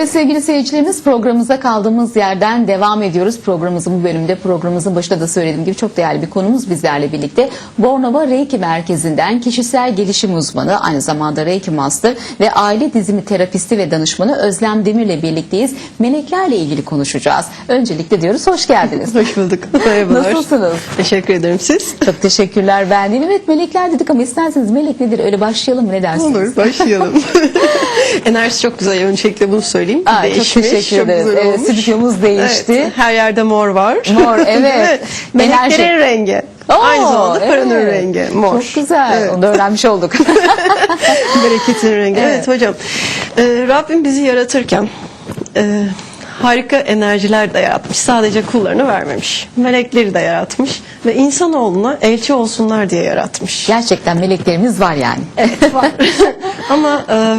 Evet sevgili seyircilerimiz programımıza kaldığımız yerden devam ediyoruz. Programımızın bu bölümde programımızın başında da söylediğim gibi çok değerli bir konumuz bizlerle birlikte. Bornova Reiki Merkezi'nden kişisel gelişim uzmanı aynı zamanda Reiki Master ve aile dizimi terapisti ve danışmanı Özlem Demir'le birlikteyiz. Meleklerle ilgili konuşacağız. Öncelikle diyoruz hoş geldiniz. Hoş bulduk. Merhabalar. Nasılsınız? Teşekkür ederim siz. Çok teşekkürler ben değilim. Evet melekler dedik ama isterseniz melek nedir öyle başlayalım mı ne dersiniz? Olur başlayalım. Enerjisi çok güzel. Öncelikle bunu söyleyeyim. Aa, çok Değişmiş, teşekkür ederiz. güzel Evet, olmuş. stüdyomuz değişti. Evet, her yerde mor var. Mor, evet. Meleklerin Enerji. rengi. Oo, Aynı zamanda paranın evet. rengi. Mor. Çok güzel. Evet. Onu da öğrenmiş olduk. Bereketin rengi. Evet, hocam. Ee, Rabbim bizi yaratırken e, harika enerjiler de yaratmış. Sadece kullarını vermemiş. Melekleri de yaratmış. Ve insanoğluna elçi olsunlar diye yaratmış. Gerçekten meleklerimiz var yani. Ama e,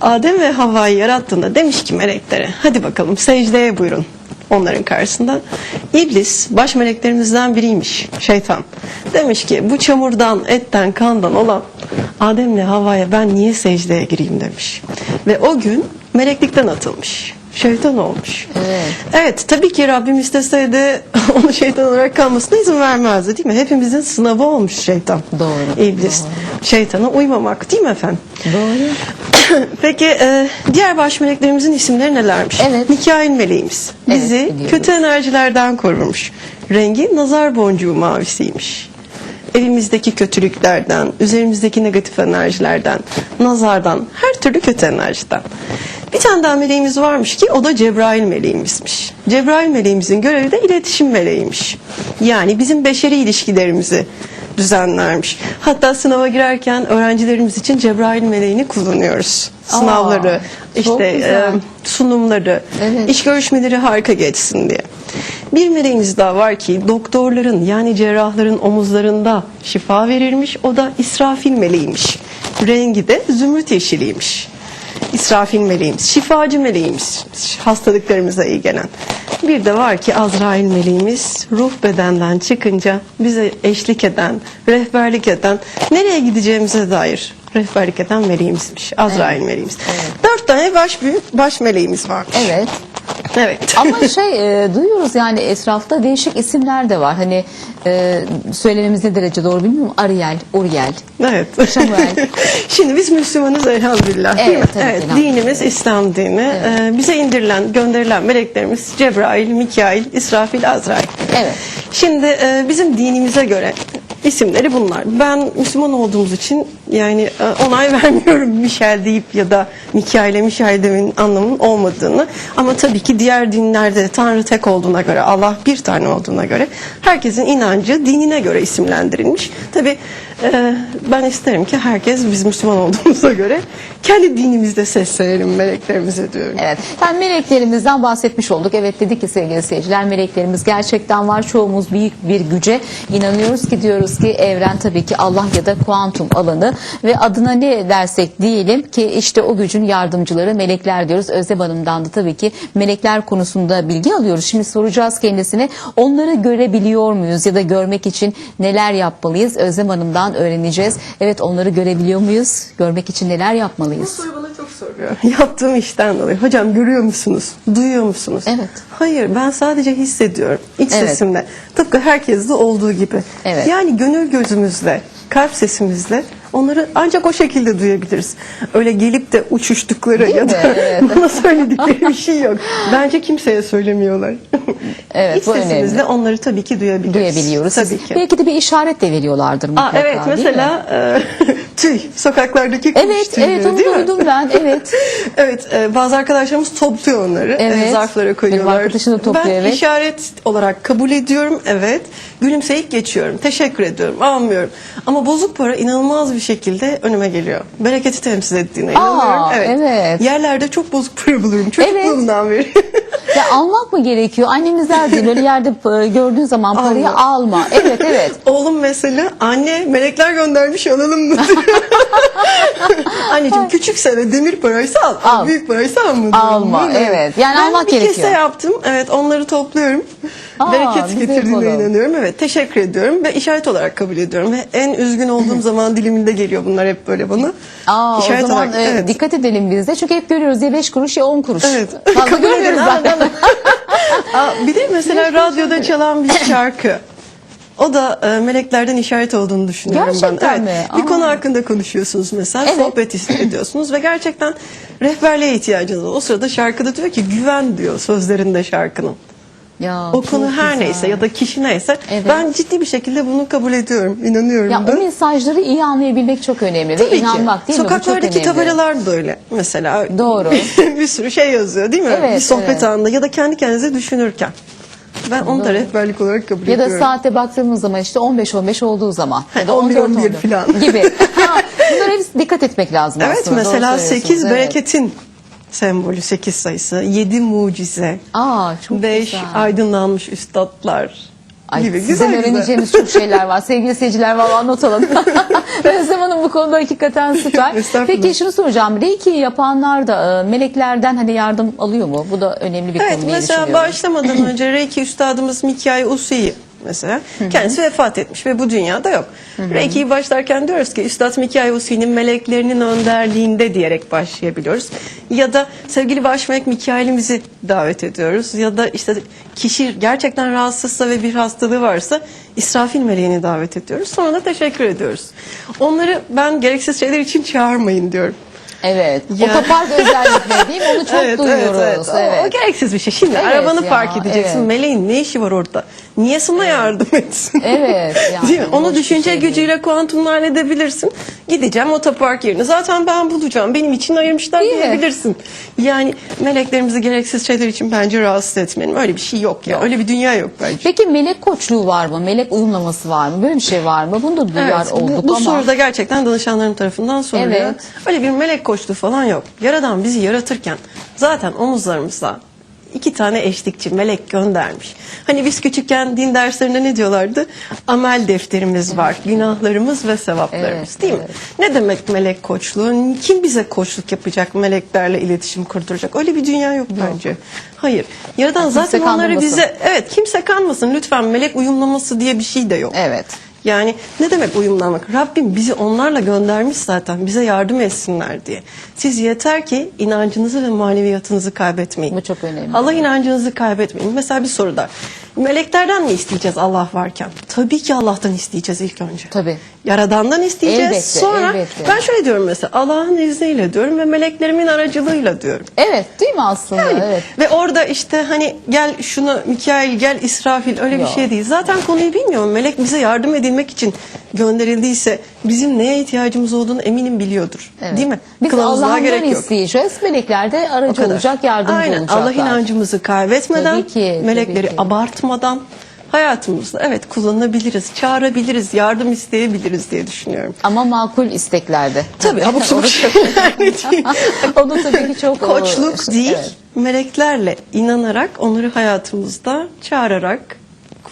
Adem ve Havva'yı yarattığında demiş ki meleklere hadi bakalım secdeye buyurun onların karşısında. İblis baş meleklerimizden biriymiş şeytan. Demiş ki bu çamurdan etten kandan olan Adem'le Havva'ya ben niye secdeye gireyim demiş. Ve o gün meleklikten atılmış. Şeytan olmuş. Evet. Evet tabii ki Rabbim isteseydi onu şeytan olarak kalmasına izin vermezdi değil mi? Hepimizin sınavı olmuş şeytan. Doğru, İblis. Şeytana uymamak değil mi efendim? Doğru. Peki e, diğer baş meleklerimizin isimleri nelermiş? Evet. Mikail meleğimiz. Evet, Bizi biliyoruz. kötü enerjilerden korurmuş. Rengi nazar boncuğu mavisiymiş. Evimizdeki kötülüklerden, üzerimizdeki negatif enerjilerden, nazardan, her türlü kötü enerjiden. Bir tane daha meleğimiz varmış ki o da Cebrail meleğimizmiş. Cebrail meleğimizin görevi de iletişim meleğiymiş. Yani bizim beşeri ilişkilerimizi düzenlermiş. Hatta sınava girerken öğrencilerimiz için Cebrail meleğini kullanıyoruz. Sınavları, çok işte e, sunumları, Evet. iş görüşmeleri harika geçsin diye. Bir meleğimiz daha var ki doktorların yani cerrahların omuzlarında şifa verirmiş. O da İsrafil meleğiymiş. Rengi de zümrüt yeşiliymiş. İsrafil meleğimiz, şifacı meleğimiz, hastalıklarımıza iyi gelen. Bir de var ki Azrail meleğimiz ruh bedenden çıkınca bize eşlik eden, rehberlik eden, nereye gideceğimize dair rehberlik eden meleğimizmiş. Azrail meleğimiz. Dört tane baş büyük baş meleğimiz var. Evet. Evet. Ama şey e, duyuyoruz yani etrafta değişik isimler de var. Hani e, söylememiz ne derece doğru bilmiyorum. Ariel, Uriel. Evet. Şimdi biz Müslümanız elhamdülillah. değil Evet, mi? evet. elhamdülillah. Dinimiz İslam dini. Ee, bize indirilen, gönderilen meleklerimiz Cebrail, Mikail, İsrafil, Azrail. Evet. Şimdi e, bizim dinimize göre isimleri bunlar. Ben Müslüman olduğumuz için yani e, onay vermiyorum Michel deyip ya da Mikail'e Michel demenin anlamının olmadığını. Ama tabii ki diğer dinlerde Tanrı tek olduğuna göre, Allah bir tane olduğuna göre herkesin inancı dinine göre isimlendirilmiş. Tabii e, ben isterim ki herkes biz Müslüman olduğumuza göre kendi dinimizde seslenelim meleklerimize diyorum. Evet. Yani meleklerimizden bahsetmiş olduk. Evet dedik ki sevgili seyirciler meleklerimiz gerçekten var. Çoğumuz büyük bir güce inanıyoruz ki diyoruz ki evren tabii ki Allah ya da kuantum alanı ve adına ne dersek diyelim ki işte o gücün yardımcıları melekler diyoruz. Özlem Hanım'dan da tabii ki melekler konusunda bilgi alıyoruz. Şimdi soracağız kendisine onları görebiliyor muyuz ya da görmek için neler yapmalıyız? Özlem Hanım'dan öğreneceğiz. Evet onları görebiliyor muyuz? Görmek için neler yapmalıyız? soru bana çok soruyor. Yaptığım işten dolayı. Hocam görüyor musunuz? Duyuyor musunuz? Evet. Hayır ben sadece hissediyorum. İç Evet. sesimle. Tıpkı herkeste olduğu gibi. Evet. Yani gönül gözümüzle, kalp sesimizle onları ancak o şekilde duyabiliriz. Öyle gelip de uçuştukları Değil ya mi? da Evet. bana söyledikleri bir şey yok. Bence kimseye söylemiyorlar. Evet, İç bu sesimizle onları tabii ki duyabiliriz. duyabiliyoruz. Tabii ki. Belki de bir işaret de veriyorlardır Aa, mutlaka. evet değil mi? mesela e, tüy sokaklardaki kuş Evet, tüyleri, evet onu değil mi? duydum ben. Evet. Evet, e, bazı arkadaşlarımız topluyor onları. e, Evet. zarflara koyuyorlar. Benim arkadaşım da topluyor, Ben evet. işaret olarak kabul ediyorum, evet. Gülümseyip geçiyorum, teşekkür ediyorum, almıyorum. Ama bozuk para inanılmaz bir şekilde önüme geliyor. Bereketi temsil ettiğine inanıyorum. evet. Yerlerde çok bozuk para buluyorum çocukluğumdan beri. Ya almak mı gerekiyor? Annemiz der diye böyle yerde e, gördüğün zaman parayı Alma. alma. Evet evet. Oğlum mesela anne melekler göndermiş alalım mı? Anneciğim küçükse ve demir paraysa al, Al. büyük paraysa alma. Alma, evet. Yani ben almak bir gerekiyor. kese yaptım. Evet onları topluyorum. Aa, bereket getirdiğine inanıyorum. Evet teşekkür ediyorum ve işaret olarak kabul ediyorum. Ve en üzgün olduğum zaman diliminde geliyor bunlar hep böyle bana. Aa, İşaret o zaman olarak, e, evet. dikkat edelim biz de. Çünkü hep görüyoruz ya 5 kuruş ya 10 kuruş. Evet. Fazla görmüyoruz zaten. Aa, bir de mesela radyoda çalan bir şarkı. O da e, meleklerden işaret olduğunu düşünüyorum ben. Gerçekten mi? Bir Aa. konu hakkında konuşuyorsunuz mesela, Evet. sohbet ediyorsunuz ve gerçekten rehberliğe ihtiyacınız var. O sırada şarkıda diyor ki güven diyor sözlerinde şarkının. Ya, O çok konu her güzel. neyse ya da kişi neyse Evet. ben ciddi bir şekilde bunu kabul ediyorum, inanıyorum Ya da. o mesajları iyi anlayabilmek çok önemli ve Tabii ki. inanmak değil mi? Bu çok Sokaklardaki önemli. tabelalar da öyle mesela. Doğru. bir sürü şey yazıyor değil mi? Evet, bir sohbet evet. anında ya da kendi kendinize düşünürken. Ben onu da rehberlik olarak kabul Ya da saate baktığımız zaman işte 15-15 olduğu zaman. Ya da 11, 14, 11 falan. Gibi. Ha, Bunlara hepsi dikkat etmek lazım Evet aslında. Doğru mesela söylüyorsunuz, 8 evet. bereketin sembolü 8 sayısı, 7 mucize, Aa çok 5 güzel. aydınlanmış üstadlar Ay, gibi sizden güzel güzel. öğreneceğimiz çok şeyler var. Sevgili seyirciler valla not alın. Özlem Hanım bu konuda hakikaten süper. Peki şunu soracağım. Reiki yapanlar da e, meleklerden hani yardım alıyor mu? Bu da önemli bir Evet konu diye mesela düşünüyorum. başlamadan önce Reiki üstadımız Mikai Usui mesela kendisi vefat etmiş ve bu dünyada yok. Reiki'yi başlarken diyoruz ki Üstad Mikai Usui'nin meleklerinin önderliğinde diyerek başlayabiliyoruz. Ya da sevgili baş melek Mikail'imizi davet ediyoruz. Ya da işte kişi gerçekten rahatsızsa ve bir hastalığı varsa İsrafil meleğini davet ediyoruz. Sonra da teşekkür ediyoruz. Onları ben gereksiz şeyler için çağırmayın diyorum. Evet. Ya. Otopark özellikle değil mi? Onu çok duyuyoruz. O- Evet. O, gereksiz bir şey. Şimdi Evet arabanı ya, park edeceksin. evet. Meleğin ne işi var orada? Niye sana yardım etsin? Evet, yani değil mi? Onu düşünce şey değil. gücüyle kuantumla halledebilirsin. Gideceğim otopark yerine. Zaten ben bulacağım. Benim için ayırmışlar Değil diyebilirsin. Yani meleklerimizi gereksiz şeyler için bence rahatsız etmeyelim. Öyle bir şey yok ya. Yok. Öyle bir dünya yok bence. Peki melek koçluğu var mı? Melek uyumlaması var mı? Böyle bir şey var mı? Bunu da duyar Evet, olduk bu, bu ama. soru da gerçekten danışanlarım tarafından soruluyor. Evet. Öyle bir melek koçluğu falan yok. Yaradan bizi yaratırken zaten omuzlarımızda iki tane eşlikçi melek göndermiş. Hani biz küçükken din derslerinde ne diyorlardı? Amel defterimiz var, günahlarımız ve sevaplarımız Evet, değil mi? evet. Ne demek melek koçluğu? Kim bize koçluk yapacak, meleklerle iletişim kurduracak? Öyle bir dünya yok, bence. Hayır. Yaradan Kimse zaten onları bize evet kimse kanmasın lütfen melek uyumlaması diye bir şey de yok. Evet. Yani ne demek uyumlanmak? Rabbim bizi onlarla göndermiş zaten bize yardım etsinler diye. Siz yeter ki inancınızı ve maneviyatınızı kaybetmeyin. Bu çok önemli. Allah inancınızı kaybetmeyin. Mesela bir soru da. Meleklerden mi isteyeceğiz Allah varken? Tabii ki Allah'tan isteyeceğiz ilk önce. Tabii. Yaradandan isteyeceğiz. Elbette, Sonra elbette. ben şöyle diyorum mesela Allah'ın izniyle diyorum ve meleklerimin aracılığıyla diyorum. Evet değil mi aslında? Yani, Evet. Ve orada işte hani gel şunu Mikail gel İsrafil öyle bir Yok. şey değil. Zaten konuyu bilmiyorum. Melek bize yardım edilmek için gönderildiyse bizim neye ihtiyacımız olduğunu eminim biliyordur. Evet. Değil mi? Biz Allah'tan gerek yok. isteyeceğiz. Melekler de aracı olacak, yardımcı Aynen. olacaklar. Allah inancımızı kaybetmeden, Tabii ki, melekleri tabii ki. Abartmadan hayatımızda evet kullanabiliriz, çağırabiliriz, yardım isteyebiliriz diye düşünüyorum. Ama makul isteklerde. Tabii abuk sabuk değil. Onu tabii ki çok... Koçluk işte, değil, evet. meleklerle inanarak onları hayatımızda çağırarak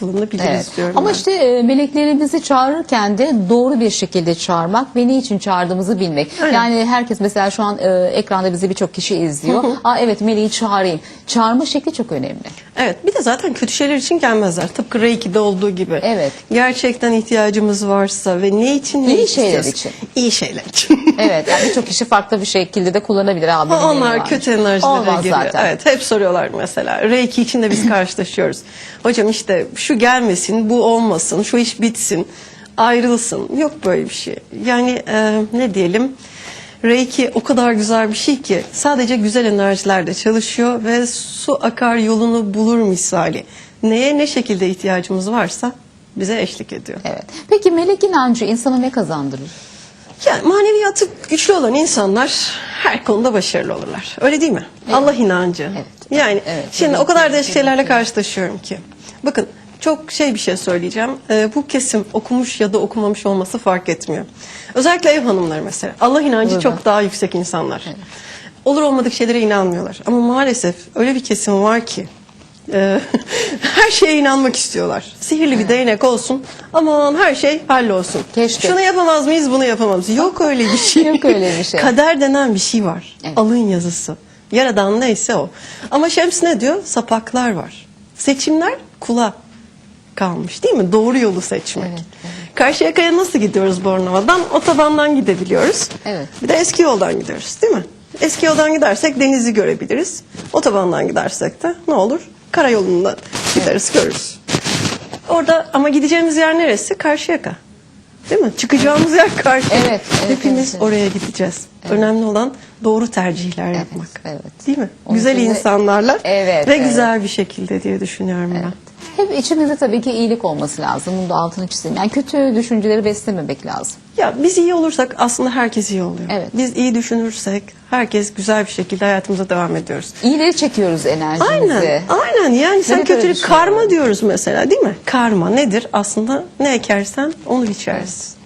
kullanabiliriz Evet. diyorum. Ama ben. işte e, meleklerimizi çağırırken de doğru bir şekilde çağırmak ve ne için çağırdığımızı bilmek. Aynen. Yani herkes mesela şu an e, ekranda bizi birçok kişi izliyor. Aa evet meleği çağırayım. Çağırma şekli çok önemli. Evet bir de zaten kötü şeyler için gelmezler. Tıpkı Reiki'de olduğu gibi. Evet. Gerçekten ihtiyacımız varsa ve ne için ne İyi şeyler istiyorsak- için. İyi şeyler için. Evet yani birçok kişi farklı bir şekilde de kullanabilir. Benim neyim Onlar var? kötü enerjilere Olmaz giriyor. zaten. Evet, hep soruyorlar mesela. Reiki için de biz karşılaşıyoruz. Hocam işte şu gelmesin, bu olmasın, şu iş bitsin, ayrılsın. Yok böyle bir şey. Yani e, ne diyelim? Reiki o kadar güzel bir şey ki sadece güzel enerjilerle çalışıyor ve su akar yolunu bulur misali. Neye ne şekilde ihtiyacımız varsa bize eşlik ediyor. Evet. Peki melek inancı insana ne kazandırır? Yani maneviyatı güçlü olan insanlar her konuda başarılı olurlar. Öyle değil mi? Allah inancı. Evet. Yani Evet, şimdi evet, o kadar evet, da şeylerle karşılaşıyorum ki. Bakın çok şey bir şey söyleyeceğim. Ee, bu kesim okumuş ya da okumamış olması fark etmiyor. Özellikle ev hanımları mesela. Allah inancı Burada. çok daha yüksek insanlar. Olur olmadık şeylere inanmıyorlar. Ama maalesef öyle bir kesim var ki e, her şeye inanmak istiyorlar. Sihirli bir değnek olsun. Aman her şey hallolsun. Keşke. Şunu yapamaz mıyız, bunu yapamaz mıyız? Yok öyle bir şey. Yok öyle bir şey. Kader denen bir şey var. Evet. Alın yazısı. Yaradan neyse o. Ama Şems ne diyor? Sapaklar var. Seçimler kula kalmış değil mi? Doğru yolu seçmek. Evet, Karşıyaka'ya nasıl gidiyoruz Bornova'dan? Otobandan gidebiliyoruz. Evet. Bir de eski yoldan gidiyoruz değil mi? Eski yoldan gidersek denizi görebiliriz. Otobandan gidersek de ne olur? Karayolundan gideriz görürüz. Orada ama gideceğimiz yer neresi? Karşıyaka. Değil mi? Çıkacağımız yer Karşıyaka. Evet, evet, Hepimiz evet, evet. oraya gideceğiz. Önemli olan doğru tercihler yapmak. evet. Değil mi? Onun güzel için de- insanlarla Evet, ve evet. güzel bir şekilde diye düşünüyorum ben. Hep içimizde tabii ki iyilik olması lazım. Bunu da altını çizeyim. Yani kötü düşünceleri beslememek lazım. Ya biz iyi olursak aslında herkes iyi oluyor. Evet. Biz iyi düşünürsek herkes güzel bir şekilde hayatımıza devam ediyoruz. İyileri çekiyoruz enerjimizi. Aynen, aynen. Yani sen Ne kadar kötülük karma diyoruz mesela değil mi? Karma nedir? Aslında ne ekersen onu biçersin.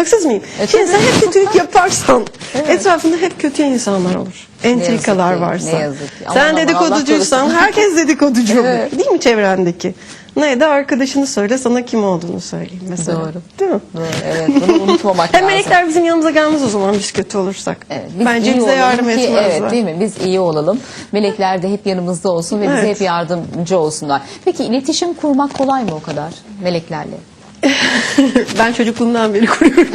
Haksız mıyım? E, Şimdi sen hep kötülük yaparsan etrafında hep kötü insanlar olur. Entrikalar ki, varsa. ne yazık ki. Aman Sen aman, dedikoducuysan Allah herkes dedikoducu olur. Evet. Değil mi çevrendeki? Ne de arkadaşını söyle sana kim olduğunu söyleyeyim mesela. Doğru. Değil mi? Doğru, evet bunu unutmamak Hem lazım. melekler bizim yanımıza gelmez o zaman biz kötü olursak. Evet, biz Bence bize yardım ki, etmezler. Evet değil mi? Biz iyi olalım. Melekler de hep yanımızda olsun ve bize Evet. hep yardımcı olsunlar. Peki iletişim kurmak kolay mı o kadar meleklerle? Ben çocukluğumdan beri kuruyorum.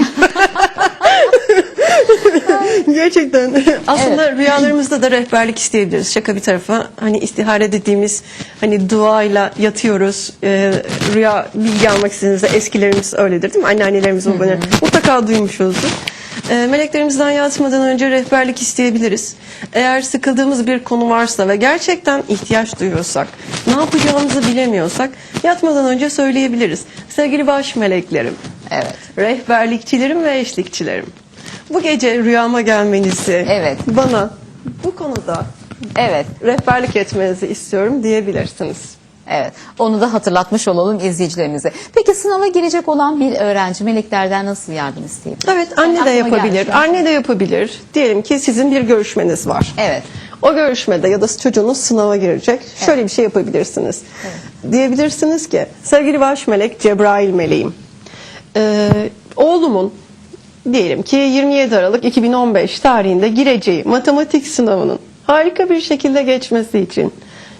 Gerçekten. Aslında rüyalarımızda da rehberlik isteyebiliriz. Şaka bir tarafa. Hani istihare dediğimiz hani duayla yatıyoruz. Ee, rüya bilgi almak istediğinizde eskilerimiz öyledir değil mi? Anneannelerimiz babaları mutlaka duymuşuzdur. Ee, meleklerimizden yatmadan önce rehberlik isteyebiliriz. Eğer sıkıldığımız bir konu varsa ve gerçekten ihtiyaç duyuyorsak, ne yapacağımızı bilemiyorsak yatmadan önce söyleyebiliriz. Sevgili baş meleklerim, Evet. rehberlikçilerim ve eşlikçilerim. Bu gece rüyama gelmenizi, Evet. bana bu konuda Evet. rehberlik etmenizi istiyorum diyebilirsiniz. Evet. Onu da hatırlatmış olalım izleyicilerimize. Peki sınava girecek olan bir öğrenci meleklerden nasıl yardım isteyebilir? Evet, anne de Aklıma yapabilir. gelmiş. Anne de yapabilir. Diyelim ki sizin bir görüşmeniz var. Evet. O görüşmede ya da çocuğunuz sınava girecek. Şöyle bir şey yapabilirsiniz. Diyebilirsiniz ki sevgili baş melek Cebrail meleğim. Ee, oğlumun diyelim ki 27 Aralık 2015 tarihinde gireceği matematik sınavının harika bir şekilde geçmesi için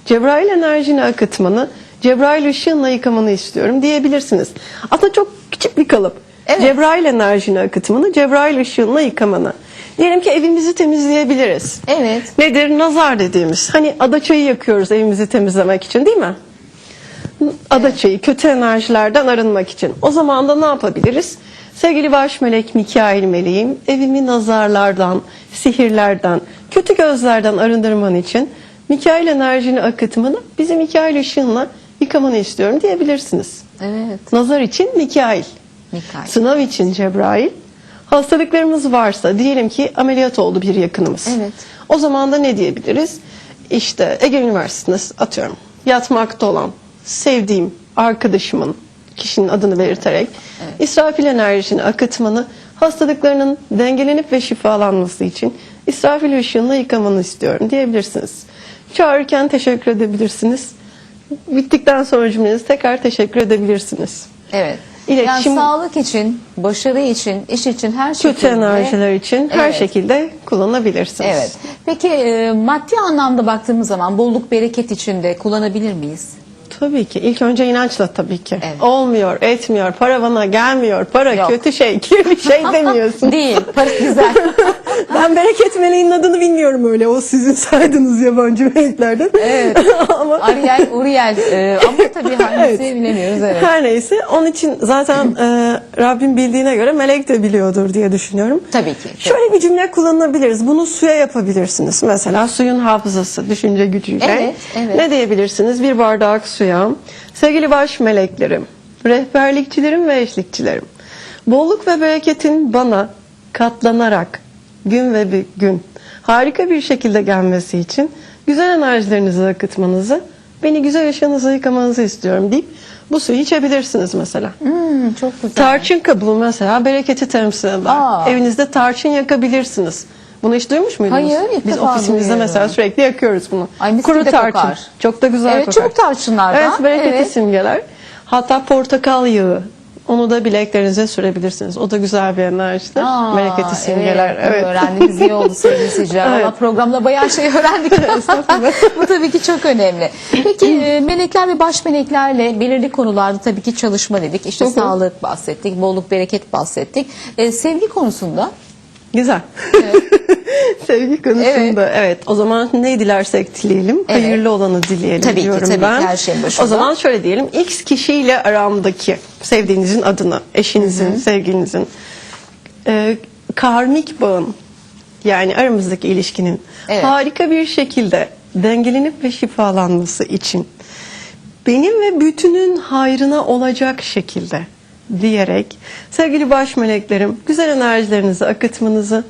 Cebrail enerjini akıtmanı, Cebrail ışığınla yıkamanı istiyorum diyebilirsiniz. Aslında çok küçük bir kalıp. Evet. Cebrail enerjini akıtmanı, Cebrail ışığınla yıkamanı. Diyelim ki evimizi temizleyebiliriz. Evet. Nedir? Nazar dediğimiz. Hani adaçayı yakıyoruz evimizi temizlemek için değil mi? Adaçayı kötü enerjilerden arınmak için. O zaman da ne yapabiliriz? Sevgili baş melek Mikail meleğim, evimi nazarlardan, sihirlerden, kötü gözlerden arındırman için Mikail enerjini akıtmanı, bizi Mikail ışığınla yıkamanı istiyorum diyebilirsiniz. Evet. Nazar için Mikail. Mikail. Sınav için Cebrail. Hastalıklarımız varsa diyelim ki ameliyat oldu bir yakınımız. Evet. O zaman da ne diyebiliriz? İşte Ege Üniversitesi'nde atıyorum yatmakta olan sevdiğim arkadaşımın kişinin adını belirterek İsrafil enerjisini akıtmanı hastalıklarının dengelenip ve şifalanması için İsrafil ışığınla yıkamanı istiyorum diyebilirsiniz. Çağırırken teşekkür edebilirsiniz. Bittikten sonra cümlenizi tekrar teşekkür edebilirsiniz. Evet. İletişim- Yani sağlık için, başarı için, iş için her şekilde. kötü enerjiler için her Evet. şekilde kullanabilirsiniz. Evet. Peki e, maddi anlamda baktığımız zaman bolluk bereket içinde kullanabilir miyiz? Tabii ki. İlk önce inançla tabii ki. Evet. Olmuyor, etmiyor, para bana gelmiyor, para Yok. kötü şey, kirli şey demiyorsun. Değil. Para güzel. ben bereket meleğinin adını bilmiyorum öyle. O sizin saydığınız yabancı meleklerden. Evet. Ama Ariel, Uriel e, ama tabii hangisi Evet. bilemiyoruz. Evet. her neyse onun için zaten e, Rabbim bildiğine göre melek de biliyordur diye düşünüyorum. Tabii ki. Şöyle bir cümle kullanabiliriz. Bunu suya yapabilirsiniz. Mesela suyun hafızası, düşünce gücüyle. Evet, evet. Ne diyebilirsiniz? Bir bardak suya. Sevgili baş meleklerim, rehberlikçilerim ve eşlikçilerim. Bolluk ve bereketin bana katlanarak gün ve bir gün harika bir şekilde gelmesi için güzel enerjilerinizi akıtmanızı, beni güzel ışığınızı yıkamanızı istiyorum deyip bu suyu içebilirsiniz mesela. Hmm, çok güzel. Tarçın kabuğu mesela bereketi temsil eder. Aa. Evinizde tarçın yakabilirsiniz. Bunu hiç duymuş muydunuz? Hayır, ilk Biz defa ofisimizde duyuyorum. mesela sürekli yakıyoruz bunu. Ay, mis Kuru gibi de tarçın. kokar. Çok da güzel Evet, kokar. çubuk tarçınlardan. Evet, bereketi Evet. simgeler. Hatta portakal yağı Onu da bileklerinize sürebilirsiniz. O da güzel bir enerjidir. Aa, Bereketi simgeler. Evet, öğrendiğimiz iyi oldu sevgili seyirciler. Evet. Valla programda bayağı şey öğrendik. Bu tabii ki çok önemli. Peki e, melekler ve baş meleklerle belirli konularda tabii ki çalışma dedik. İşte Hı hı. sağlık bahsettik, bolluk bereket bahsettik. E, sevgi konusunda Güzel. Sevgi konusunda evet. O zaman ne dilersek dileyelim. Evet. Hayırlı olanı dileyelim Tabii ki, diyorum tabii ki, ben. her şeyin başında. O zaman şöyle diyelim. X kişiyle aramdaki sevdiğinizin adını, eşinizin, sevgilinizin e, karmik bağın yani aramızdaki ilişkinin Evet. harika bir şekilde dengelenip ve şifalanması için benim ve bütünün hayrına olacak şekilde diyerek sevgili baş meleklerim güzel enerjilerinizi akıtmanızı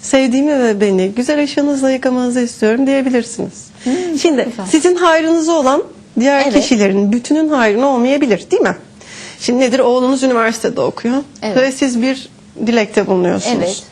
sevdiğimi ve beni güzel ışığınızla yıkamanızı istiyorum diyebilirsiniz. Şimdi güzel. sizin hayrınıza olan diğer Evet. kişilerin bütünün hayrına olmayabilir değil mi? Şimdi nedir oğlunuz üniversitede okuyor Evet. ve siz bir dilekte bulunuyorsunuz. Evet.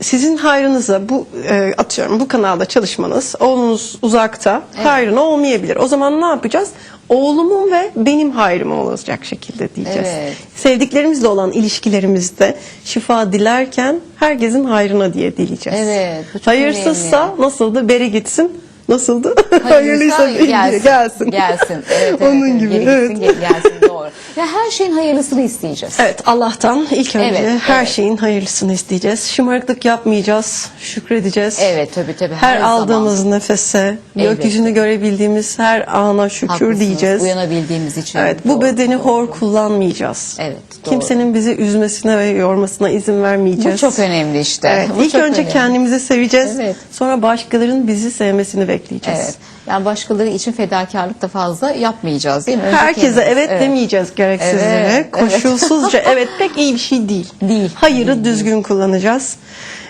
Sizin hayrınıza bu e, atıyorum bu kanalda çalışmanız oğlunuz uzakta hayrına olmayabilir. O zaman ne yapacağız? Oğlumun ve benim hayrıma olacak şekilde diyeceğiz. Evet. Sevdiklerimizle olan ilişkilerimizde şifa dilerken herkesin hayrına diye dileyeceğiz. Evet, Hayırsızsa önemli. nasıldı? Beri gitsin. Nasıldı? Hayırlıysa gelsin. gelsin. Gelsin. Evet, evet, Onun evet. gibi. Geri evet. gitsin, gelsin. Doğru. Ya her şeyin hayırlısını isteyeceğiz. Evet Allah'tan ilk önce Evet, her evet. şeyin hayırlısını isteyeceğiz. Şımarıklık yapmayacağız. Şükredeceğiz. Evet tabii tabii. Her, zaman. aldığımız nefese, Elbette. gökyüzünü görebildiğimiz her ana şükür Haklısınız, diyeceğiz. Uyanabildiğimiz için. Evet, bu Doğru, bedeni doğru. hor kullanmayacağız. Evet, doğru. Kimsenin bizi üzmesine ve yormasına izin vermeyeceğiz. Bu çok önemli işte. Evet, Bu ilk önce önemli. kendimizi seveceğiz. Evet. Sonra başkalarının bizi sevmesini bekleyeceğiz. Evet. Yani başkaları için fedakarlık da fazla yapmayacağız değil mi? Önce Herkese kendimiz. evet, demeyeceğiz gereksizlere. Evet, Koşulsuzca evet pek iyi bir şey değil. Değil. Hayırı düzgün kullanacağız.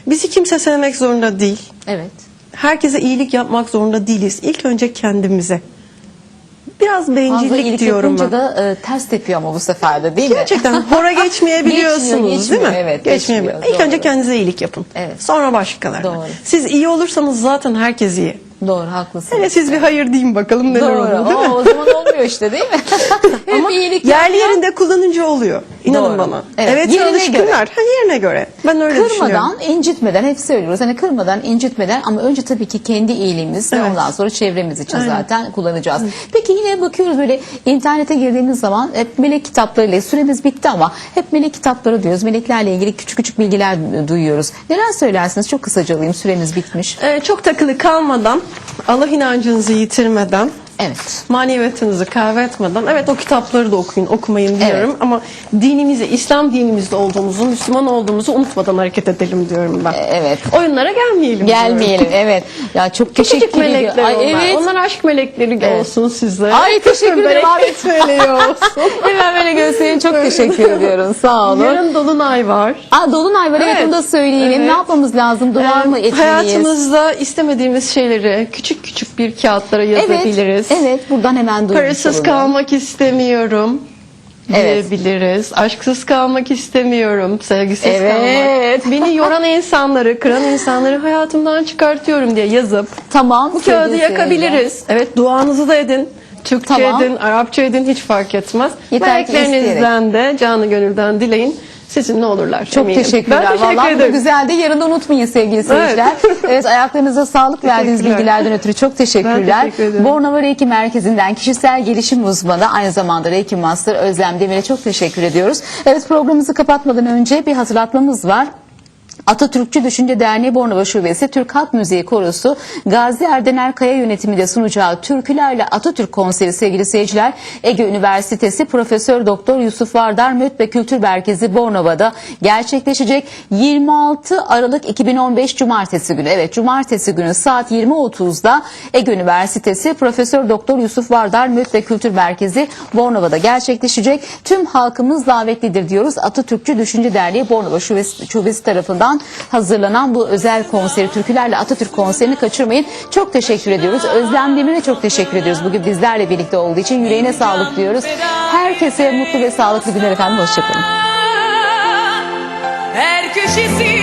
Bizi kimse sevmek zorunda değil. Evet. Herkese iyilik yapmak zorunda değiliz. İlk önce kendimize. Biraz Fazla bencillik iyilik diyorum ben. da e, ters tepiyor ama bu sefer de değil mi? Gerçekten hora geçmeyebiliyorsunuz Geçmiyor, değil geçmiyor, mi? evet, geçmiyor, İlk önce doğru. kendinize iyilik yapın. Evet. Sonra başkalarına. Doğru. Siz iyi olursanız zaten herkes iyi. Doğru haklısın. Hele siz bir hayır deyin bakalım neler Doğru. oluyor değil o zaman olmuyor işte değil mi? Ama iyilik yerli yapıyor. yerinde kullanınca oluyor. İnanın Doğru. bana. Evet, Evet, yerine alışkınlar. göre. Ha, yerine göre. Ben öyle düşünüyorum. Kırmadan, incitmeden hep söylüyoruz. Hani kırmadan, incitmeden ama önce tabii ki kendi iyiliğimiz ve Evet. ondan sonra çevremiz için Aynen. zaten kullanacağız. Peki yine bakıyoruz böyle internete girdiğimiz zaman hep melek kitaplarıyla süremiz bitti ama hep melek kitapları diyoruz. Meleklerle ilgili küçük küçük bilgiler duyuyoruz. Neler söylersiniz? Çok kısaca alayım. Süremiz bitmiş. Ee, çok takılı kalmadan, Allah inancınızı yitirmeden, Evet. maneviyatınızı kaybetmeden evet o kitapları da okuyun okumayın diyorum ama dinimizi İslam dinimizde olduğumuzu Müslüman olduğumuzu unutmadan hareket edelim diyorum ben. Evet. Oyunlara gelmeyelim. Gelmeyelim. diyorum. Evet. Ya çok teşekkür melekler Ay, onlar. evet. Onlar aşk melekleri Evet. olsun size. Ay, teşekkür ederim. Bereket meleği olsun. Hemen böyle göstereyim. Çok teşekkür ediyorum. Sağ olun. Yarın dolunay var. Aa, Dolunay var evet. Evet. onu da söyleyelim. Evet. Ne yapmamız lazım? Dua mı Ee, etmeliyiz? Hayatımızda istemediğimiz şeyleri küçük küçük bir kağıtlara yazabiliriz. Evet, evet buradan hemen duymuş Parasız olalım. kalmak istemiyorum Evet. diyebiliriz. Aşksız kalmak istemiyorum. Sevgisiz Evet. kalmak. Beni yoran insanları, kıran insanları hayatımdan çıkartıyorum diye yazıp Tamam. bu kağıdı yakabiliriz. Evet duanızı da edin. Türkçe Tamam. edin, Arapça edin hiç fark etmez. Yeter Meleklerinizden de canı gönülden dileyin. Sizinle olurlar. Çok eminim. teşekkürler. Ben teşekkür Vallahi bu ederim. güzeldi. Yarın da unutmayın sevgili seyirciler. Evet, ayaklarınıza sağlık verdiğiniz bilgilerden ötürü çok teşekkürler. Ben teşekkür ederim. Bornova Reiki Merkezi'nden kişisel gelişim uzmanı aynı zamanda Reiki Master Özlem Demir'e çok teşekkür ediyoruz. Evet programımızı kapatmadan önce bir hatırlatmamız var. Atatürkçü Düşünce Derneği Bornova Şubesi Türk Halk Müziği Korosu Gazi Erdener Kaya yönetiminde sunacağı Türkülerle Atatürk konseri sevgili seyirciler Ege Üniversitesi Profesör Doktor Yusuf Vardar Möt ve Kültür Merkezi Bornova'da gerçekleşecek 26 Aralık 2015 Cumartesi günü. Evet Cumartesi günü saat 20.30'da Ege Üniversitesi Profesör Doktor Yusuf Vardar Möt ve Kültür Merkezi Bornova'da gerçekleşecek. Tüm halkımız davetlidir diyoruz. Atatürkçü Düşünce Derneği Bornova Şubesi, Şubesi tarafından hazırlanan bu özel konseri Türkülerle Atatürk konserini kaçırmayın. Çok teşekkür ediyoruz. Özlem Demir'e çok teşekkür ediyoruz. Bugün bizlerle birlikte olduğu için yüreğine sağlık diyoruz. Herkese mutlu ve sağlıklı günler efendim. Hoşçakalın. Her köşesi